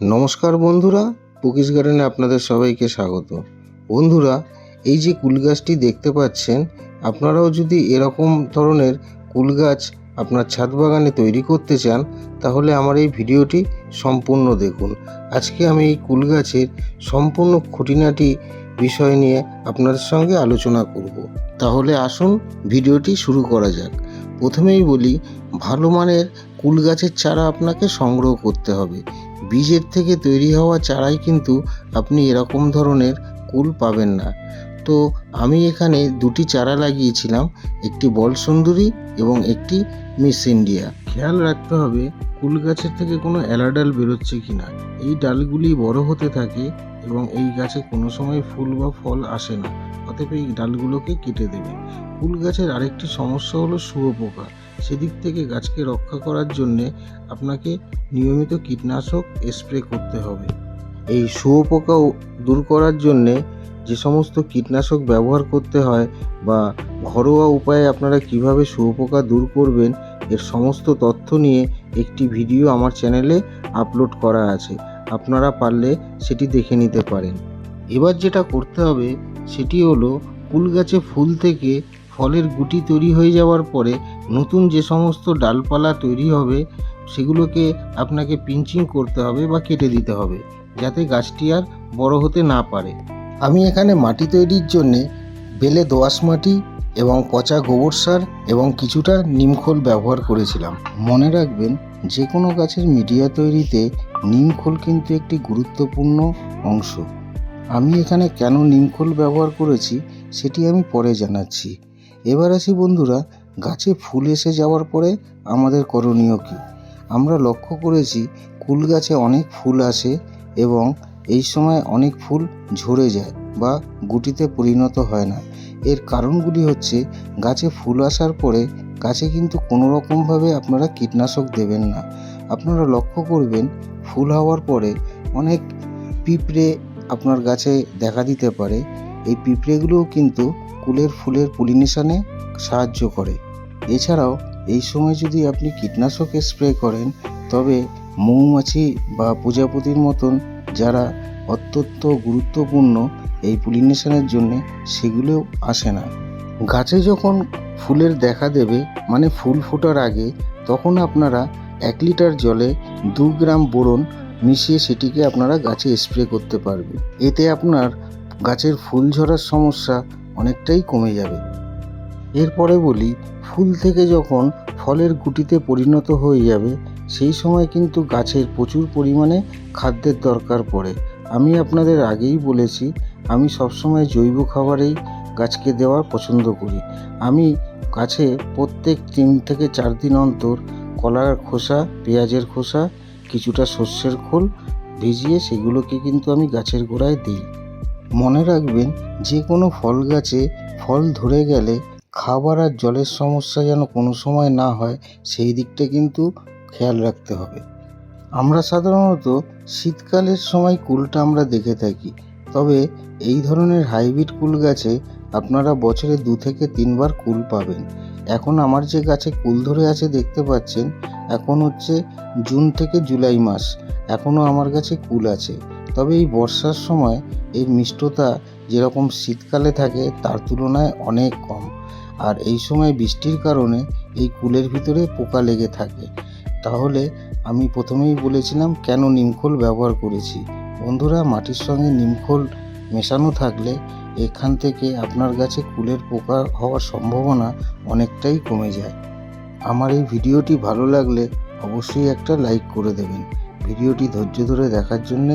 নমস্কার বন্ধুরা, পুকিস গার্ডেনে আপনাদের সবাইকে স্বাগত। বন্ধুরা, এই যে কুল গাছটি দেখতে পাচ্ছেন, আপনারাও যদি এরকম ধরনের কুল গাছ আপনার ছাদ বাগানে তৈরি করতে চান, তাহলে আমার এই ভিডিওটি সম্পূর্ণ দেখুন। আজকে আমি এই কুল গাছের সম্পূর্ণ খুঁটিনাটি বিষয় নিয়ে আপনাদের সঙ্গে আলোচনা করব। তাহলে আসুন ভিডিওটি শুরু করা যাক। প্রথমেই বলি, ভালো মানের কুল গাছের চারা আপনাকে সংগ্রহ করতে হবে। বীজের থেকে তৈরি হওয়া চারাই কিন্তু আপনি এরকম ধরনের কুল পাবেন না। তো আমি এখানে দুটি চারা লাগিয়েছিলাম, একটি বল সুন্দরী এবং একটি মিস ইন্ডিয়া খেয়াল রাখতে হবে, কুল গাছের থেকে কোনো অ্যালাডাল বেরোচ্ছে কি না এই ডালগুলি বড় হতে থাকে এবং এই গাছে কোনো সময় ফুল বা ফল আসে না। অতএব এই ডালগুলোকে কেটে দেবে। কুল গাছের আরেকটি সমস্যা হলো শুয়োপোকা। সেদিক থেকে গাছকে রক্ষা করার জন্যে আপনাকে নিয়মিত কীটনাশক স্প্রে করতে হবে। এই শুয়োপোকা দূর করার জন্যে যে সমস্ত কীটনাশক ব্যবহার করতে হয় বা ঘরোয়া উপায়ে আপনারা কীভাবে শুয়োপোকা দূর করবেন, এর সমস্ত তথ্য নিয়ে একটি ভিডিও আমার চ্যানেলে আপলোড করা আছে। আপনারা পারলে সেটি দেখে নিতে পারেন। এবার যেটা করতে হবে সেটি হলো কুল গাছে ফুল থেকে ফলের গুটি তৈরি হয়ে যাওয়ার পরে নতুন যে সমস্ত ডালপালা তৈরি হবে, সেগুলোকে আপনাকে পিঞ্চিং করতে হবে বা কেটে দিতে হবে, যাতে গাছটি আর বড় হতে না পারে। আমি এখানে মাটি তৈরির জন্যে বেলে দোআঁশ মাটি এবং পচা গোবর সার এবং কিছুটা নিমখোল ব্যবহার করেছিলাম। মনে রাখবেন, যে কোনো গাছের মিডিয়া তৈরিতে নিমখোল কিন্তু একটি গুরুত্বপূর্ণ অংশ। আমি এখানে কেন নিমখোল ব্যবহার করেছি, সেটি আমি পরে জানাচ্ছি। এবার আসি বন্ধুরা, গাছে ফুল এসে যাওয়ার পরে আমাদের করণীয় কী? আমরা লক্ষ্য করেছি কুল গাছে অনেক ফুল আসে এবং এই সময় অনেক ফুল ঝরে যায় বা গুটিতে পরিণত হয় না। এর কারণগুলি হচ্ছে, গাছে ফুল আসার পরে গাছে কিন্তু কোনো রকমভাবে আপনারা কীটনাশক দেবেন না। আপনারা লক্ষ্য করবেন, ফুল হওয়ার পরে অনেক পিঁপড়ে আপনার গাছে দেখা দিতে পারে। এই পিঁপড়েগুলোও কিন্তু কুলের ফুলের পলিনেশনে সাহায্য করে। এছাড়াও, এই সময় যদি আপনি কীটনাশক স্প্রে করেন, তবে মৌমাছি বা প্রজাপতির মতন যারা অত্যন্ত গুরুত্বপূর্ণ এই পলিনেশনের জন্য সেগুলোও আসে না। গাছে যখন ফুলের দেখা দেবে মানে ফুল ফোটার আগে, তখন আপনারা এক লিটার জলে দু গ্রাম বোরন মিশিয়ে সেটিকে আপনারা গাছে স্প্রে করতে পারবেন। এতে আপনার গাছের ফুল ঝরার সমস্যা অনেকটাই কমে যাবে। এরপরে বলি, ফুল থেকে যখন ফলের গুটিতে পরিণত হয়ে যাবে, সেই সময় কিন্তু গাছের প্রচুর পরিমাণে খাদ্যের দরকার পড়ে। আমি আপনাদের আগেই বলেছি, আমি সবসময় জৈব খাবারেই গাছকে দেওয়ার পছন্দ করি। আমি গাছে প্রত্যেক তিন থেকে চার দিন অন্তর কলার খোসা, পেঁয়াজের খোসা, কিছুটা শস্যের খোল ভিজিয়ে সেগুলোকে কিন্তু আমি গাছের গোড়ায় দিই। মনে রাখবেন যে কোনো ফল গাছে ফল ধরে গেলে খাবার আর জলের সমস্যা যেন কোনো সময় না হয়, সেই দিকটা কিন্তু খেয়াল রাখতে হবে। আমরা সাধারণত শীতকালের সময় কুলটা আমরা দেখে থাকি, তবে এই ধরনের হাইব্রিড কুল গাছে আপনারা বছরে দু থেকে তিনবার কুল পাবেন। এখন আমার যে গাছে কুল ধরে আছে দেখতে পাচ্ছেন, এখন হচ্ছে জুন থেকে জুলাই মাস এখনও আমার কাছে কুল আছে। তবে এই বর্ষার সময় এর মিষ্টতা যেরকম শীতকালে থাকে, তার তুলনায় অনেক কম। আর এই সময় বৃষ্টির কারণে এই কুলের ভিতরে পোকা লেগে থাকে। তাহলে আমি প্রথমেই বলেছিলাম, কেন নিমখোল ব্যবহার করেছি? বন্ধুরা, মাটির সঙ্গে নিমখোল মেশানো থাকলে এখান থেকে আপনার গাছে কুলের পোকা হওয়ার সম্ভাবনা অনেকটাই কমে যায়। আমার এই ভিডিওটি ভালো লাগলে অবশ্যই একটা লাইক করে দেবেন। ভিডিওটি ধৈর্য ধরে দেখার জন্যে